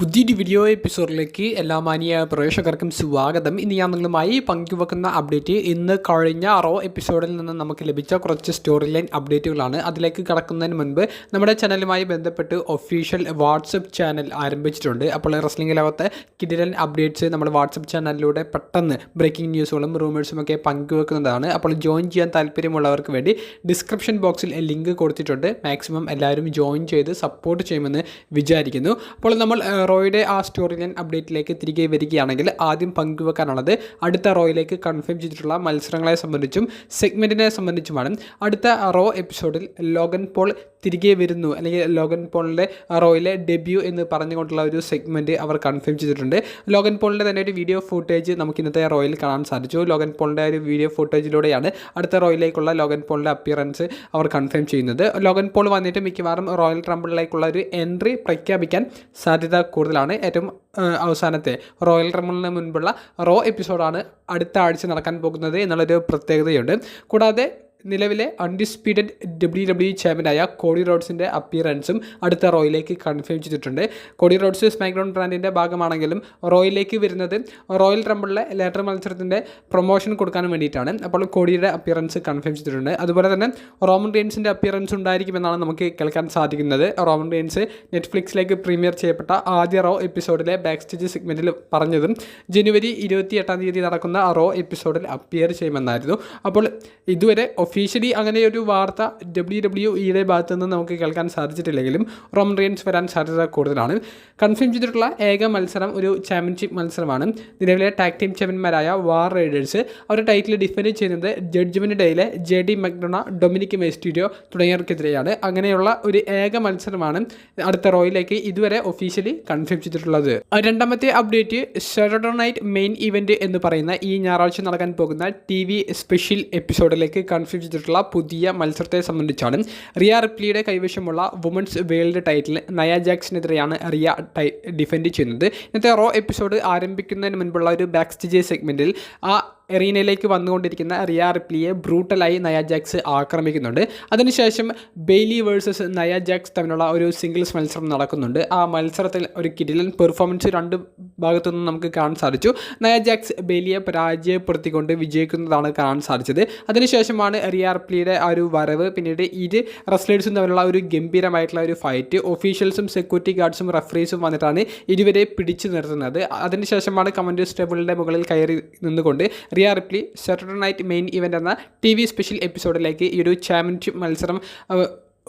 പുതിയൊരു വീഡിയോ എപ്പിസോഡിലേക്ക് എല്ലാ മാന്യ പ്രേക്ഷകർക്കും സ്വാഗതം. ഇന്ന് ഞാൻ നിങ്ങളുമായി പങ്കുവെക്കുന്ന അപ്ഡേറ്റ് ഇന്ന് കഴിഞ്ഞ റോ എപ്പിസോഡിൽ നിന്ന് നമുക്ക് ലഭിച്ച കുറച്ച് സ്റ്റോറി ലൈൻ അപ്ഡേറ്റുകളാണ് അതിലേക്ക് കടക്കുന്നതിന് മുൻപ് നമ്മുടെ ചാനലുമായി ബന്ധപ്പെട്ട് ഒഫീഷ്യൽ വാട്സപ്പ് ചാനൽ ആരംഭിച്ചിട്ടുണ്ട്. അപ്പോൾ റെസ്ലിംഗ് ലോകത്തെ കിടിലൻ അപ്ഡേറ്റ്സ് നമ്മുടെ വാട്സപ്പ് ചാനലിലൂടെ പെട്ടെന്ന് ബ്രേക്കിംഗ് ന്യൂസുകളും റൂമേഴ്സും ഒക്കെ പങ്കുവെക്കുന്നതാണ്. അപ്പോൾ ജോയിൻ ചെയ്യാൻ താല്പര്യമുള്ളവർക്ക് വേണ്ടി ഡിസ്ക്രിപ്ഷൻ ബോക്സിൽ ലിങ്ക് കൊടുത്തിട്ടുണ്ട്. മാക്സിമം എല്ലാവരും ജോയിൻ ചെയ്ത് സപ്പോർട്ട് ചെയ്യുമെന്ന് വിചാരിക്കുന്നു. അപ്പോൾ നമ്മൾ റോയുടെ ആ സ്റ്റോറി ലൈൻ അപ്ഡേറ്റിലേക്ക് തിരികെ വരികയാണെങ്കിൽ ആദ്യം പങ്കുവെക്കാനുള്ളത് അടുത്ത റോയിലേക്ക് കൺഫേം ചെയ്തിട്ടുള്ള മത്സരങ്ങളെ സംബന്ധിച്ചും സെഗ്മെന്റിനെ സംബന്ധിച്ചുമാണ്. അടുത്ത റോ എപ്പിസോഡിൽ ലോഗൻ പോൾ തിരികെ വരുന്നു. അല്ലെങ്കിൽ ലോഗൻ പോളിന്റെ റോയിലെ ഡെബ്യൂ എന്ന് പറഞ്ഞുകൊണ്ടുള്ള ഒരു സെഗ്മെന്റ് അവർ കൺഫേം ചെയ്തിട്ടുണ്ട്. ലോഗൻ പോളിന്റെ തന്നെ ഒരു വീഡിയോ ഫുട്ടേജ് നമുക്ക് ഇന്നത്തെ റോയിൽ കാണാൻ സാധിച്ചു. ലോഗൻ പോളിന്റെ ഒരു വീഡിയോ ഫുട്ടേജിലൂടെയാണ് അടുത്ത റോയിലേക്കുള്ള ലോഗൻ പോളിന്റെ അപ്പിയറൻസ് അവർ കൺഫേം ചെയ്യുന്നത്. ലോഗൻ പോൾ വന്നിട്ട് മിക്കവാറും റോയൽ ട്രംബിളിലേക്കുള്ള ഒരു എൻട്രി പ്രഖ്യാപിക്കാൻ സാധ്യത കൂടുതലാണ്. ഏറ്റവും അവസാനത്തെ റോയൽ ട്രംബിളിന് മുൻപുള്ള റോ എപ്പിസോഡാണ് അടുത്ത ആഴ്ച നടക്കാൻ പോകുന്നത് എന്നുള്ളൊരു പ്രത്യേകതയുണ്ട്. കൂടാതെ നിലവിലെ അൺഡിസ്പ്യൂട്ടഡ് ഡബ്ല്യു ഡബ്ല്യു ചാമ്പ്യനായ കോഡി റോഡ്സിന്റെ അപ്പിയറൻസും അടുത്ത റോയിലേക്ക് കൺഫേം ചെയ്തിട്ടുണ്ട്. കോഡി റോഡ്സ് സ്മാക്ഡൗൺ ബ്രാൻഡിന്റെ ഭാഗമാണെങ്കിലും റോയിലേക്ക് വരുന്നത് റോയൽ റംബിളിലെ ലേറ്റർ മത്സരത്തിന്റെ പ്രൊമോഷൻ കൊടുക്കാൻ വേണ്ടിയിട്ടാണ്. അപ്പോൾ കോഡിയുടെ അപ്പിയറൻസ് കൺഫേം ചെയ്തിട്ടുണ്ട്. അതുപോലെ തന്നെ റോമൻ റെയിൻസിന്റെ അപ്പിയറൻസ് ഉണ്ടായിരിക്കുമെന്നാണ് നമുക്ക് കേൾക്കാൻ സാധിക്കുന്നത്. റോമൻ റെയിൻസ് നെറ്റ്ഫ്ലിക്സിലേക്ക് പ്രീമിയർ ചെയ്യപ്പെട്ട ആദ്യ റോ എപ്പിസോഡിലെ ബാക്ക് സ്റ്റേജ് സെഗ്മെന്റിൽ പറഞ്ഞതും ജനുവരി ഇരുപത്തി എട്ടാം തീയതി നടക്കുന്ന റോ എപ്പിസോഡിൽ അപ്പിയർ ചെയ്യുമെന്നായിരുന്നു. അപ്പോൾ ഇതുവരെ ഒഫീഷ്യലി അങ്ങനെ ഒരു വാർത്ത ഡബ്ല്യു ഡബ്ല്യു ഇയുടെ ഭാഗത്തു നിന്ന് നമുക്ക് കേൾക്കാൻ സാധിച്ചിട്ടില്ലെങ്കിലും റോം റിയൻസ് വരാൻ സാധ്യത കൂടുതലാണ്. കൺഫേം ചെയ്തിട്ടുള്ള ഏക മത്സരം ഒരു ചാമ്പ്യൻഷിപ്പ് മത്സരമാണ്. നിലവിലെ ടാഗ് ടീം ചാമ്പ്യന്മാരായ വാർ റൈഡേഴ്സ് അവരുടെ ടൈറ്റിൽ ഡിഫെൻഡ് ചെയ്യുന്നത് Judgment ഡേയിലെ J D McDonagh Dominik Mysterio തുടങ്ങിയവർക്കെതിരെയാണ്. അങ്ങനെയുള്ള ഒരു ഏക മത്സരമാണ് അടുത്ത റോയിലേക്ക് ഇതുവരെ ഒഫീഷ്യലി കൺഫേം ചെയ്തിട്ടുള്ളത്. രണ്ടാമത്തെ update Saturday Night Main Event എന്ന് പറയുന്ന ഈ ഞായറാഴ്ച നടക്കാൻ പോകുന്ന ടി വി സ്പെഷ്യൽ എപ്പിസോഡിലേക്ക് കൺഫേം ചെയ്തിട്ടുള്ള പുതിയ മത്സരത്തെ സംബന്ധിച്ചാണ് റിയ റിപ്ലിയുടെ കൈവശമുള്ള വുമൻസ് വേൾഡ് ടൈറ്റിൽ നയ ജാക്സിനെതിരെയാണ് റിയ ടൈ ഡിഫെൻഡ് ചെയ്യുന്നത്. ഇന്നത്തെ റോ എപ്പിസോഡ് ആരംഭിക്കുന്നതിന് മുൻപുള്ള ഒരു ബാക്ക് സ്റ്റേജ് സെഗ്മെന്റിൽ ആ എറീനയിലേക്ക് വന്നുകൊണ്ടിരിക്കുന്ന റിയ റിപ്ലിയെ ബ്രൂട്ടലായി നയ ജാക്സ് ആക്രമിക്കുന്നുണ്ട്. അതിനുശേഷം ബെയ്ലി വേഴ്സസ് നയ ജാക്സ് തമ്മിലുള്ള ഒരു സിംഗിൾസ് മത്സരം നടക്കുന്നുണ്ട്. ആ മത്സരത്തിൽ ഒരു കിടിലൻ പെർഫോമൻസ് രണ്ട് ഭാഗത്തു നിന്നും നമുക്ക് കാണാൻ സാധിച്ചു. നയ ജാക്സ് ബെയ്ലിയെ പരാജയപ്പെടുത്തിക്കൊണ്ട് വിജയിക്കുന്നതാണ് കാണാൻ സാധിച്ചത്. അതിനുശേഷമാണ് റിയ റിപ്ലിയുടെ ആ ഒരു വരവ് പിന്നീട് ഇരു റെസ്ലേഴ്സും തമ്മിലുള്ള ഒരു ഗംഭീരമായിട്ടുള്ള ഒരു ഫൈറ്റ് ഒഫീഷ്യൽസും സെക്യൂരിറ്റി ഗാർഡ്സും റഫറീസും വന്നിട്ടാണ് ഇരുവരെ പിടിച്ചു നിർത്തുന്നത്. അതിനുശേഷമാണ് കമന്റേഴ്സ് ടേബിളിന്റെ മുകളിൽ കയറി നിന്നുകൊണ്ട് Rhea Ripley Saturday Night Main Event എന്ന ടി വി സ്പെഷ്യൽ എപ്പിസോഡിലേക്ക് ഈ ഒരു ചാമ്പ്യൻഷിപ്പ് മത്സരം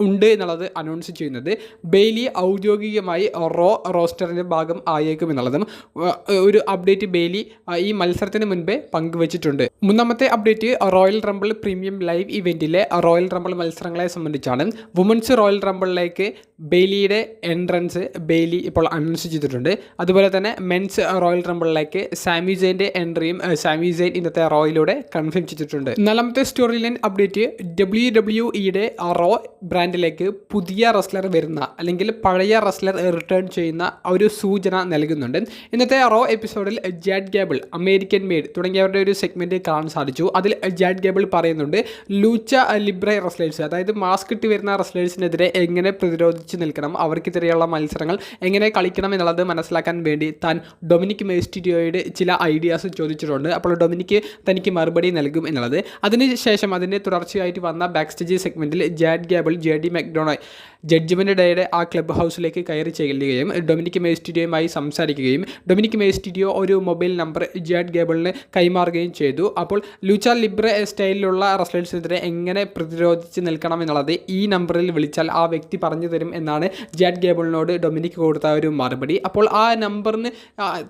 ഉണ്ട് എന്നുള്ളത് അനൗൺസ് ചെയ്യുന്നത്. ബെയ്ലി ഔദ്യോഗികമായി റോ റോസ്റ്ററിന്റെ ഭാഗം ആയേക്കും എന്നുള്ളതും ഒരു അപ്ഡേറ്റ് ബെയ്ലി ഈ മത്സരത്തിന് മുൻപേ പങ്കുവച്ചിട്ടുണ്ട്. മൂന്നാമത്തെ update Royal Rumble premium live ഇവന്റിലെ Royal Rumble മത്സരങ്ങളെ സംബന്ധിച്ചാണ്. വുമൻസ് റോയൽ റംബിളിലേക്ക് ബെയ്ലിയുടെ എൻട്രൻസ് ബെയ്ലി ഇപ്പോൾ അനൗൺസ് ചെയ്തിട്ടുണ്ട്. അതുപോലെ തന്നെ മെൻസ് റോയൽ റംബിളിലേക്ക് സാമി ജെയിന്റെ എൻട്രിയും സാമി ജെയിൻ ഇന്നത്തെ റോയിലൂടെ കൺഫേം ചെയ്തിട്ടുണ്ട്. നാലാമത്തെ story line update W W ഇയുടെ റോ ബ്രാൻഡിലേക്ക് പുതിയ റെസ്ലർ വരുന്ന അല്ലെങ്കിൽ പഴയ റെസ്ലർ റിട്ടേൺ ചെയ്യുന്ന ഒരു സൂചന നൽകുന്നുണ്ട്. ഇന്നത്തെ റോ എപ്പിസോഡിൽ ജാഡ് ഗേബിൾ അമേരിക്കൻ മെയ്ഡ് തുടങ്ങിയവരുടെ ഒരു സെഗ്മെന്റ് കാണാൻ സാധിച്ചു. അതിൽ ജാഡ് ഗേബിൾ പറയുന്നുണ്ട് ലൂച്ച ലിബ്രൈ റെസ്ലേഴ്സ് അതായത് മാസ്ക് ഇട്ട് വരുന്ന റെസ്ലേഴ്സിനെതിരെ എങ്ങനെ പ്രതിരോധിച്ച് നിൽക്കണം. അവർക്കെതിരെയുള്ള മത്സരങ്ങൾ എങ്ങനെ കളിക്കണം എന്നുള്ളത് മനസ്സിലാക്കാൻ വേണ്ടി താൻ ഡൊമിനിക് മേസ്റ്റിഡിയോയുടെ ചില ഐഡിയാസ് ചോദിച്ചിട്ടുണ്ട്. അപ്പോൾ ഡൊമിനിക്ക് തനിക്ക് മറുപടി നൽകും എന്നുള്ളത്. അതിനുശേഷം അതിന്റെ തുടർച്ചയായിട്ട് വന്ന ബാക്ക് സ്റ്റേജ് സെഗ്മെന്റിൽ Chad Gable J D McDonagh Judgment ഡേയുടെ ആ ക്ലബ് ഹൗസിലേക്ക് കയറി ചെല്ലുകയും ഡൊമിനിക് മേസ്റ്റിഡിയോയുമായി സംസാരിക്കുകയും ഡൊമിനിക് മേസ്റ്റിഡിയോ ഒരു മൊബൈൽ നമ്പർ ജാഡ് ഗേബിളിന് കൈമാറുകയും ചെയ്തു. അപ്പോൾ ലൂച്ച ലിബ്ര സ്റ്റൈലിലുള്ള റെസ്ലേഴ്സിനെതിരെ എങ്ങനെ പ്രതിരോധിച്ച് നിൽക്കണം എന്നുള്ളത് ഈ നമ്പറിൽ വിളിച്ചാൽ ആ വ്യക്തി പറഞ്ഞു തരും എന്നാണ് ജാഡ് ഗേബിളിനോട് ഡൊമിനിക് കൊടുത്ത ഒരു മറുപടി. അപ്പോൾ ആ നമ്പറിന്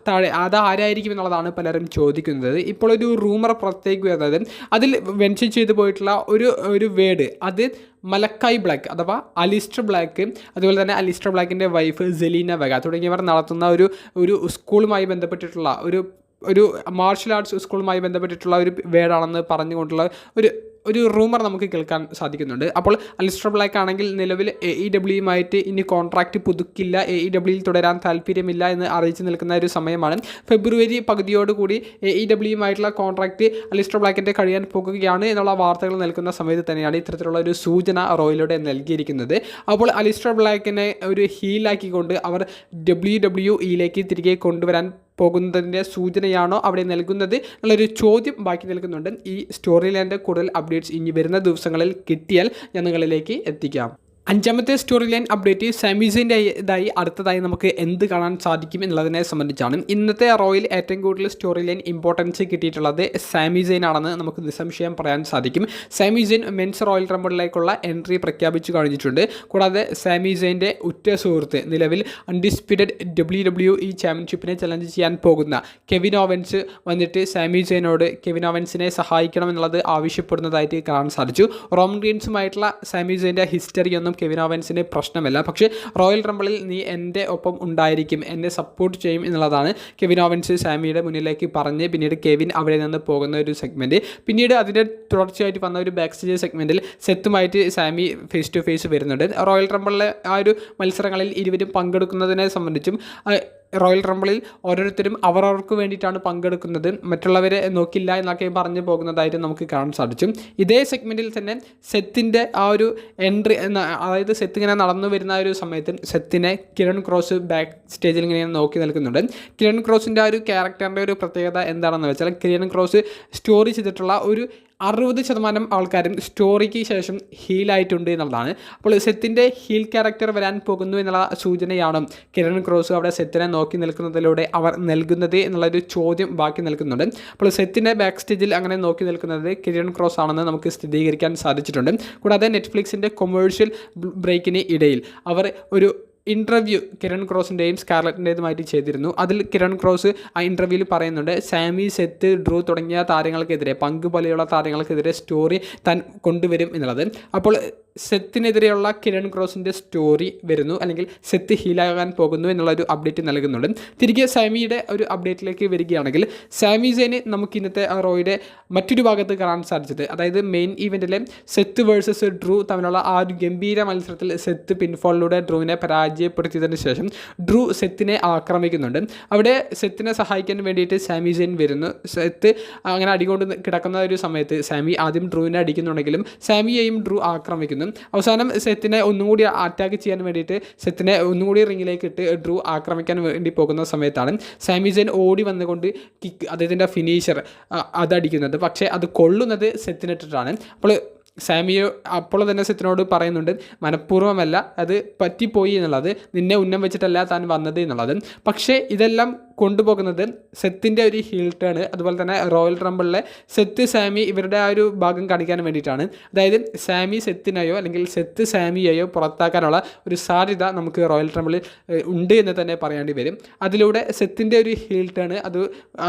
താഴെ അത് ആരായിരിക്കും എന്നുള്ളതാണ് പലരും ചോദിക്കുന്നത്. ഇപ്പോൾ ഒരു റൂമർ പുറത്തേക്ക് വരുന്നത് അതിൽ മെൻഷൻ ചെയ്തു പോയിട്ടുള്ള ഒരു ഒരു വേഡ് അത് മലക്കായ് ബ്ലാക്ക് അഥവാ അലിസ്റ്റർ ബ്ലാക്ക്. അതുപോലെ തന്നെ അലിസ്റ്റർ ബ്ലാക്കിന്റെ വൈഫ് സെലീന വെഗ. തുടങ്ങിയവർ നടത്തുന്ന ഒരു ഒരു സ്കൂളുമായി ബന്ധപ്പെട്ടിട്ടുള്ള ഒരു ഒരു മാർഷൽ ആർട്സ് സ്കൂളുമായി ബന്ധപ്പെട്ടിട്ടുള്ള ഒരു വേർഡാണെന്ന് പറഞ്ഞുകൊണ്ടുള്ള ഒരു ഒരു റൂമർ നമുക്ക് കേൾക്കാൻ സാധിക്കുന്നുണ്ട്. അപ്പോൾ അലിസ്റ്റർ ബ്ലാക്ക് ആണെങ്കിൽ നിലവിൽ എ ഇ ഡബ്ല്യുമായിട്ട് ഇനി കോൺട്രാക്റ്റ് പുതുക്കില്ല. എ ഇ ഡബ്ല്യുയിൽ തുടരാൻ താല്പര്യമില്ല എന്ന് അറിയിച്ചു നിൽക്കുന്ന ഒരു സമയമാണ്. ഫെബ്രുവരി പകുതിയോടുകൂടി എ ഇ ഡബ്ല്യുമായിട്ടുള്ള കോൺട്രാക്റ്റ് അലിസ്റ്റർ ബ്ലാക്കിന്റെ കഴിയാൻ പോകുകയാണ് എന്നുള്ള വാർത്തകൾ നൽകുന്ന സമയത്ത് തന്നെയാണ് ഇത്തരത്തിലുള്ള ഒരു സൂചന റോയിലൂടെ നൽകിയിരിക്കുന്നത്. അപ്പോൾ അലിസ്റ്റർ ബ്ലാക്കിനെ ഒരു ഹീലാക്കിക്കൊണ്ട് അവർ ഡബ്ല്യു ഡബ്ല്യു ഇയിലേക്ക് തിരികെ കൊണ്ടുവരാൻ പോകുന്നതിന്റെ സൂചനയാണോ അവിടെ നൽകുന്നത് എന്നുള്ളൊരു ചോദ്യം ബാക്കി നിൽക്കുന്നുണ്ട്. ഈ സ്റ്റോറി ലൈന്റെ കൂടുതൽ അപ്ഡേറ്റ്സ് ഇനി വരുന്ന ദിവസങ്ങളിൽ കിട്ടിയാൽ ഞാൻ നിങ്ങളിലേക്ക് എത്തിക്കാം. അഞ്ചാമത്തെ സ്റ്റോറി ലൈൻ അപ്ഡേറ്റ് സാമിസിന്റെ ഇതായി അടുത്തതായി നമുക്ക് എന്ത് കാണാൻ സാധിക്കും എന്നുള്ളതിനെ സംബന്ധിച്ചാണ്. ഇന്നത്തെ റോയിൽ ഏറ്റവും കൂടുതൽ സ്റ്റോറി ലൈൻ ഇമ്പോർട്ടൻസ് കിട്ടിയിട്ടുള്ളത് സാമിസൈൻ ആണെന്ന് നമുക്ക് നിസ്സംശയം പറയാൻ സാധിക്കും. സാമിസൈൻ മെൻസ് റോയൽ റംബിളിലേക്കുള്ള എൻട്രി പ്രഖ്യാപിച്ചു കഴിഞ്ഞിട്ടുണ്ട്. കൂടാതെ സാമിസൈന്റെ ഉറ്റ സുഹൃത്ത് നിലവിൽ അൺഡിസ്പ്യൂട്ടഡ് ഡബ്ല്യു ഡബ്ല്യു ഇ ചാമ്പ്യൻഷിപ്പിനെ ചലഞ്ച് ചെയ്യാൻ പോകുന്ന കെവിൻ ഓവൻസ് വന്നിട്ട് സാമിസൈനോട് കെവിൻ ഓവൻസിനെ സഹായിക്കണം എന്നുള്ളത് ആവശ്യപ്പെടുന്നതായിട്ട് കാണാൻ സാധിച്ചു. റോം ഗ്രീൻസുമായിട്ടുള്ള സാമിസൈന്റെ ഹിസ്റ്ററി ഒന്നും കെവിൻ ഓവൻസിന്റെ പ്രശ്നമല്ല. പക്ഷേ റോയൽ റംബിളിൽ നീ എന്റെ ഒപ്പം ഉണ്ടായിരിക്കും എന്നെ സപ്പോർട്ട് ചെയ്യും എന്നുള്ളതാണ് കെവിൻ ഓവൻസ് സാമിയുടെ മുന്നിലേക്ക് പറഞ്ഞ് പിന്നീട് കെവിൻ അവിടെ നിന്ന് പോകുന്ന ഒരു സെഗ്മെന്റ് പിന്നീട് അതിന്റെ തുടർച്ചയായിട്ട് വന്ന ഒരു ബാക്ക് സ്റ്റേജ് സെഗ്മെന്റിൽ സെത്തുമായിട്ട് സാമി ഫേസ് ടു ഫേസ് വരുന്നുണ്ട്. റോയൽ റംബിളിലെ ആ ഒരു മത്സരങ്ങളിൽ ഇരുവരും പങ്കെടുക്കുന്നതിനെ സംബന്ധിച്ചും റോയൽ റംബിളിൽ ഓരോരുത്തരും അവരവർക്ക് വേണ്ടിയിട്ടാണ് പങ്കെടുക്കുന്നത്. മറ്റുള്ളവരെ നോക്കില്ല എന്നൊക്കെ പറഞ്ഞു പോകുന്നതായിട്ട് നമുക്ക് കാണാൻ സാധിച്ചു. ഇതേ സെഗ്മെന്റിൽ തന്നെ സെത്തിന്റെ ആ ഒരു എൻട്രി അതായത് സെത്ത് ഇങ്ങനെ നടന്നു വരുന്ന ഒരു സമയത്ത് സെത്തിനെ കിരൺ ക്രോസ് ബാക്ക് സ്റ്റേജിൽ ഇങ്ങനെ നോക്കി നിൽക്കുന്നുണ്ട്. കിരൺ ക്രോസിന്റെ ആ ഒരു ക്യാരക്ടറിന്റെ ഒരു പ്രത്യേകത എന്താണെന്ന് വെച്ചാൽ കിരൺ ക്രോസ് സ്റ്റോറി ചെയ്തിട്ടുള്ള ഒരു അറുപത് ശതമാനം ആൾക്കാരും സ്റ്റോറിക്ക് ശേഷം ഹീലായിട്ടുണ്ട് എന്നുള്ളതാണ്. അപ്പോൾ സെത്തിന്റെ ഹീൽ ക്യാരക്ടർ വരാൻ പോകുന്നു എന്നുള്ള സൂചനയാണ് കിരൺ ക്രോസ് അവിടെ സെത്തിനെ നോക്കി നിൽക്കുന്നതിലൂടെ അവർ നൽകുന്നത് എന്നുള്ളൊരു ചോദ്യം ബാക്കി നിൽക്കുന്നുണ്ട്. അപ്പോൾ സെത്തിന്റെ ബാക്ക് സ്റ്റേജിൽ അങ്ങനെ നോക്കി നിൽക്കുന്നത് കിരൺ ക്രോസ് ആണെന്ന് നമുക്ക് സ്ഥിരീകരിക്കാൻ സാധിച്ചിട്ടുണ്ട്. കൂടാതെ നെറ്റ്ഫ്ലിക്സിന്റെ കൊമേഴ്ഷ്യൽ ബ്രേക്കിന് ഇടയിൽ അവർ ഒരു ഇന്റർവ്യൂ കിരൺ ക്രോസിന്റെയും സ്കാർലറ്റിന്റെതുമായിട്ട് ചെയ്തിരുന്നു. അതിൽ കിരൺ ക്രോസ് ആ ഇന്റർവ്യൂവിൽ പറയുന്നുണ്ട് സാമി സെത്ത് ഡ്രൂ തുടങ്ങിയ താരങ്ങൾക്കെതിരെ പങ്ക് പോലെയുള്ള താരങ്ങൾക്കെതിരെ സ്റ്റോറി താൻ കൊണ്ടുവരും എന്നുള്ളത്. അപ്പോൾ സെത്തിനെതിരെയുള്ള കിരൺ ക്രോസിന്റെ സ്റ്റോറി വരുന്നു അല്ലെങ്കിൽ സെത്ത് ഹീലാകാൻ പോകുന്നു എന്നുള്ളൊരു അപ്ഡേറ്റ് നൽകുന്നുണ്ട്. തിരികെ സാമിയുടെ ഒരു അപ്ഡേറ്റിലേക്ക് വരികയാണെങ്കിൽ സാമി സേനെ നമുക്ക് ഇന്നത്തെ റോയുടെ മറ്റൊരു ഭാഗത്ത് കാണാൻ സാധിച്ചത്. അതായത് മെയിൻ ഇവന്റിലെ സെത്ത് വേഴ്സസ് ഡ്രൂ തമ്മിലുള്ള ആ ഒരു ഗംഭീര മത്സരത്തിൽ സെത്ത് പിൻഫോളിലൂടെ ഡ്രൂവിനെ പരാജയപ്പെടുത്തിയതിന് ശേഷം ഡ്രൂ സെത്തിനെ ആക്രമിക്കുന്നുണ്ട്. അവിടെ സെത്തിനെ സഹായിക്കാൻ വേണ്ടിയിട്ട് സാമി സെയിൻ വരുന്നു. സെത്ത് അങ്ങനെ അടികൊണ്ട് കിടക്കുന്ന ഒരു സമയത്ത് സാമി ആദ്യം ഡ്രൂവിനെ അടിക്കുന്നുണ്ടെങ്കിലും സാമിയെയും ഡ്രൂ ആക്രമിക്കുന്നു. അവസാനം സെത്തിനെ ഒന്നുകൂടി അറ്റാക്ക് ചെയ്യാൻ വേണ്ടിയിട്ട് സെത്തിനെ ഒന്നുകൂടി റിങ്ങിലേക്ക് ഇട്ട് ഡ്രൂ ആക്രമിക്കാൻ വേണ്ടി പോകുന്ന സമയത്താണ് സാമി സെയിൻ ഓടി വന്നുകൊണ്ട് കിക്ക് അദ്ദേഹത്തിന്റെ ഫിനിഷർ അതടിക്കുന്നത്. പക്ഷേ അത് കൊള്ളുന്നത് സെത്തിനിട്ടിട്ടാണ്. അപ്പോൾ സാമിയോ അപ്പോൾ തന്നെ സെത്തിനോട് പറയുന്നുണ്ട് മനഃപൂർവമല്ല അത് പറ്റിപ്പോയി എന്നുള്ളത്. നിന്നെ ഉന്നം വെച്ചിട്ടല്ല താൻ വന്നത് എന്നുള്ളത്. പക്ഷേ ഇതെല്ലാം കൊണ്ടുപോകുന്നത് സെത്തിന്റെ ഒരു ഹീൽ ടേൺ അതുപോലെ തന്നെ റോയൽ റംബിളിലെ സെത്ത് സാമി ഇവരുടെ ആ ഒരു ഭാഗം കാണിക്കാൻ വേണ്ടിയിട്ടാണ്. അതായത് സാമി സെത്തിനെയോ അല്ലെങ്കിൽ സെത്ത് സാമിയെയോ പുറത്താക്കാനുള്ള ഒരു സാധ്യത നമുക്ക് റോയൽ റംബിളിൽ ഉണ്ട് എന്ന് തന്നെ പറയേണ്ടി വരും. അതിലൂടെ സെത്തിന്റെ ഒരു ഹീൽ ടേൺ അത്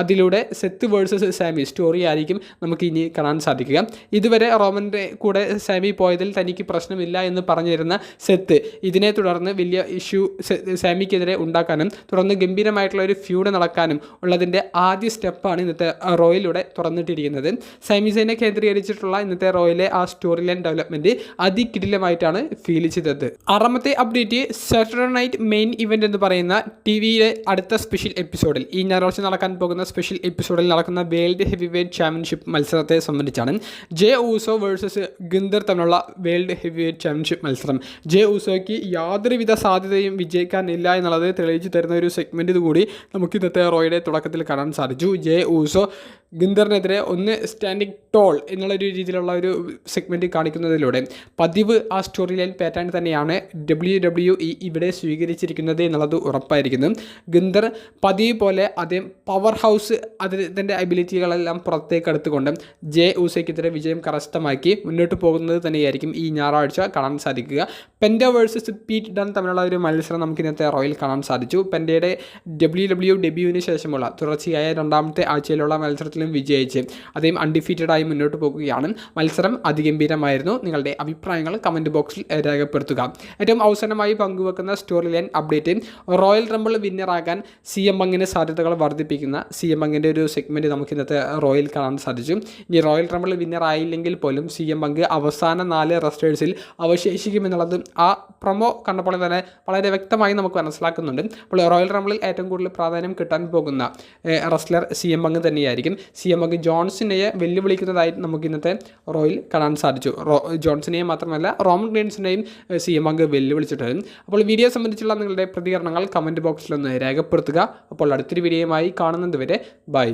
അതിലൂടെ സെത്ത് വേഴ്സസ് സാമി സ്റ്റോറി ആയിരിക്കും നമുക്ക് ഇനി കാണാൻ സാധിക്കുക. ഇതുവരെ റോമന്റെ കൂടെ സാമി പോയതിൽ തനിക്ക് പ്രശ്നമില്ല എന്ന് പറഞ്ഞിരുന്ന സെത്ത് ഇതിനെ തുടർന്ന് വലിയ ഇഷ്യൂ സാമിക്കെതിരെ ഉണ്ടാക്കാനും തുടർന്ന് ഗംഭീരമായിട്ടുള്ള ഒരു ഫ്യൂഡ് നടക്കാനും ഉള്ളതിന്റെ ആദ്യ സ്റ്റെപ്പാണ് ഇന്നത്തെ റോയിലൂടെ തുറന്നിട്ടിരിക്കുന്നത്. സൈമിസൈനെ കേന്ദ്രീകരിച്ചിട്ടുള്ള ഇന്നത്തെ റോയിലെ ആ സ്റ്റോറി ലൈൻ ഡെവലപ്മെന്റ് അതികിടിലമായിട്ടാണ് ഫീൽ ചെയ്തത്. ആറാമത്തെ update Saturday Night Main Event എന്ന് പറയുന്ന ടി വിയിലെ അടുത്ത സ്പെഷ്യൽ എപ്പിസോഡിൽ ഈ ഞായറാഴ്ച നടക്കാൻ പോകുന്ന സ്പെഷ്യൽ എപ്പിസോഡിൽ നടക്കുന്ന വേൾഡ് ഹെവി വെയ്റ്റ് ചാമ്പ്യൻഷിപ്പ് മത്സരത്തെ സംബന്ധിച്ചാണ്. ജെ ഊസോ വേഴ്സസ് ഗിന്ദർ തമ്മിലുള്ള വേൾഡ് ഹെവി വെയ്റ്റ് ചാമ്പ്യൻഷിപ്പ് മത്സരം. ജെ ഊസോയ്ക്ക് യാതൊരുവിധ സാധ്യതയും വിജയിക്കാനില്ല എന്നുള്ളത് തെളിയിച്ചു തരുന്ന ഒരു സെഗ്മെന്റ് കൂടി നമുക്ക് ഇന്നത്തെ റോയുടെ തുടക്കത്തിൽ കാണാൻ സാധിച്ചു. ജെ ഊസോ ഗിന്ദറിനെതിരെ ഒന്ന് സ്റ്റാൻഡിങ് ടോൾ എന്നുള്ളൊരു രീതിയിലുള്ള ഒരു സെഗ്മെന്റ് കാണിക്കുന്നതിലൂടെ പതിവ് ആ സ്റ്റോറി ലൈൻ പാറ്റേൺ തന്നെയാണ് ഡബ്ല്യു ഡബ്ല്യു ഇ ഇവിടെ സ്വീകരിച്ചിരിക്കുന്നത് എന്നുള്ളത് ഉറപ്പായിരിക്കുന്നു. ഗിന്ദർ പതിവ് പോലെ അദ്ദേഹം പവർ ഹൗസ് അദ്ദേഹത്തിന്റെ അബിലിറ്റികളെല്ലാം പുറത്തേക്ക് എടുത്തുകൊണ്ട് ജെ ഊസയ്ക്കെതിരെ വിജയം കരസ്ഥമാക്കി മുന്നോട്ട് പോകുന്നത് തന്നെയായിരിക്കും ഈ ഞായറാഴ്ച കാണാൻ സാധിക്കുക. പെൻഡ വേഴ്സസ് പീറ്റ് ഡൺ തമ്മിലുള്ള ഒരു മത്സരം നമുക്ക് ഇന്നത്തെ റോയിൽ കാണാൻ സാധിച്ചു. പെൻഡയുടെ ഡബ്ല്യു ഡബ്ല്യു ഡെബ്യൂവിന് ശേഷമുള്ള തുടർച്ചയായ രണ്ടാമത്തെ ആഴ്ചയിലുള്ള മത്സരത്തിലും വിജയിച്ച് അദ്ദേഹം അൺഡിഫീറ്റഡായി മുന്നോട്ട് പോകുകയാണ്. മത്സരം അതിഗംഭീരമായിരുന്നു. നിങ്ങളുടെ അഭിപ്രായങ്ങൾ കമന്റ് ബോക്സിൽ രേഖപ്പെടുത്തുക. ഏറ്റവും അവസാനമായി പങ്കുവെക്കുന്ന story line update Royal Rumble വിന്നറാകാൻ C M അങ്ങിന് സാധ്യതകൾ വർദ്ധിപ്പിക്കുന്ന സി എം അങ്ങിന്റെ ഒരു സെഗ്മെന്റ് നമുക്ക് ഇന്നത്തെ റോയൽ കാണാൻ സാധിച്ചു. ഇനി റോയൽ റംബിൾ വിന്നർ ആയില്ലെങ്കിൽ പോലും സി എം അങ്ക് അവസാന നാല് റെസ്റ്റേഴ്സിൽ അവശേഷിക്കുമെന്നുള്ളത് ആ പ്രൊമോ കണ്ടപ്പോൾ തന്നെ വളരെ വ്യക്തമായി നമുക്ക് മനസ്സിലാക്കുന്നുണ്ട്. അപ്പോൾ റോയൽ റംബിളിൽ ഏറ്റവും കൂടുതൽ പ്രാധാന്യം കിട്ടാൻ പോകുന്ന റെസ്ലർ സി എം അങ്ക് തന്നെയായിരിക്കും. സി എം അങ്ക് ജോൺസിനെ വെല്ലുവിളിക്കുന്നതായി നമുക്ക് ഇന്നത്തെ റോയിൽ കാണാൻ സാധിച്ചു. റോ ജോൺസിനെയും മാത്രമല്ല റോമൻ ഗ്രീൻസിനെയും സി എം അങ്ക് അപ്പോൾ വീഡിയോ സംബന്ധിച്ചുള്ള നിങ്ങളുടെ പ്രതികരണങ്ങൾ കമന്റ് ബോക്സിലൊന്ന് രേഖപ്പെടുത്തുക. അപ്പോൾ അടുത്തൊരു വീഡിയോയുമായി കാണുന്നത് വരെ ബൈ.